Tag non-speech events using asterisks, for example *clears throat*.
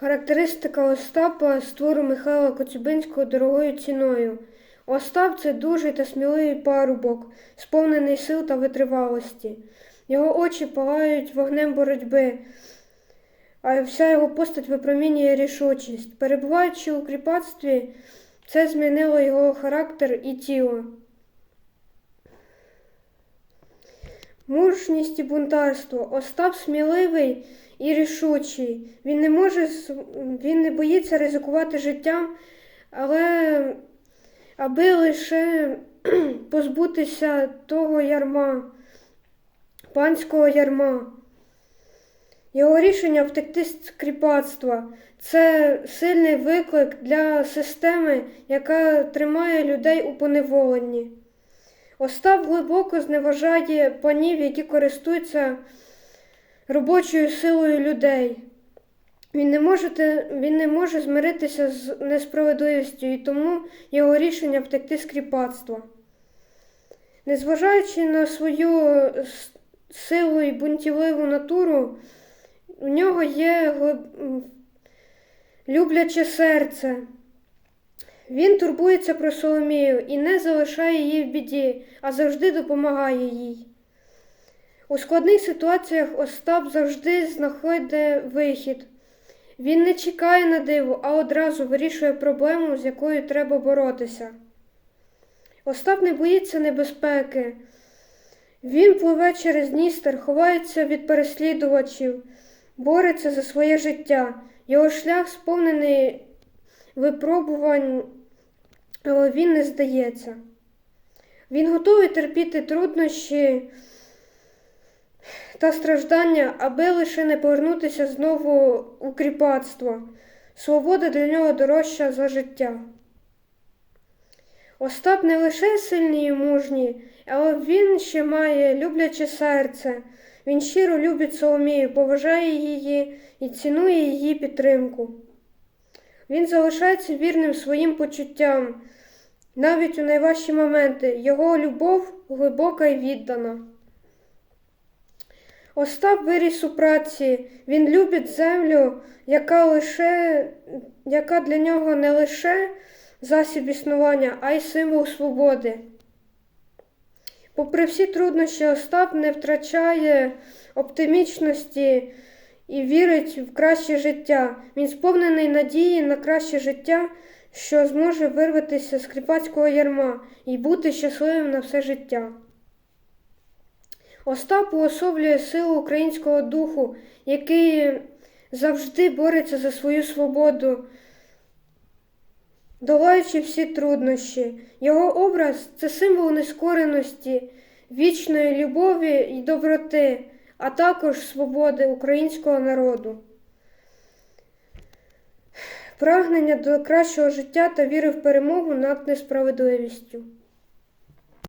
Характеристика Остапа з твору Михайла Коцюбинського дорогою ціною. Остап це дужий та сміливий парубок, сповнений сил та витривалості. Його очі палають вогнем боротьби, а вся його постать випромінює рішучість. Перебуваючи у кріпацтві, це змінило його характер і тіло. Мужність і бунтарство. Остап сміливий і рішучий. Він не може він не боїться ризикувати життям, але аби лише *clears throat* позбутися того ярма, панського ярма. Його рішення втекти з кріпацтва це сильний виклик для системи, яка тримає людей у поневоленні. Остап глибоко зневажає панів, які користуються робочою силою людей. Він не може, він не може змиритися з несправедливістю, і тому його рішення втекти з кріпацтва. Незважаючи на свою силу і бунтівливу натуру, у нього є глиб- любляче серце. Він турбується про Соломію і не залишає її в біді, а завжди допомагає їй. У складних ситуаціях Остап завжди знаходить вихід. Він не чекає на диво, а одразу вирішує проблему, з якою треба боротися. Остап не боїться небезпеки. Він пливе через Дністер, ховається від переслідувачів, бореться за своє життя. Його шлях сповнений випробувань, він не здається. Він готовий терпіти труднощі та страждання, аби лише не повернутися знову у кріпацтво. Свобода для нього дорожча за життя. Остап не лише сильний і мужній, але він ще має любляче серце. Він щиро любить Соломію, поважає її і цінує її підтримку. Він залишається вірним своїм почуттям, навіть у найважчі моменти. Його любов глибока і віддана. Остап виріс у праці, він любить землю, яка, лише, яка для нього не лише засіб існування, а й символ свободи. Попри всі труднощі, Остап не втрачає оптимічності і вірить в краще життя. Він сповнений надії на краще життя, що зможе вирватися з кріпацького ярма і бути щасливим на все життя. Остап уособлює силу українського духу, який завжди бореться за свою свободу, долаючи всі труднощі. Його образ це символ нескореності, вічної любові і доброти, а також свободи українського народу. Прагнення до кращого життя та віри в перемогу над несправедливістю.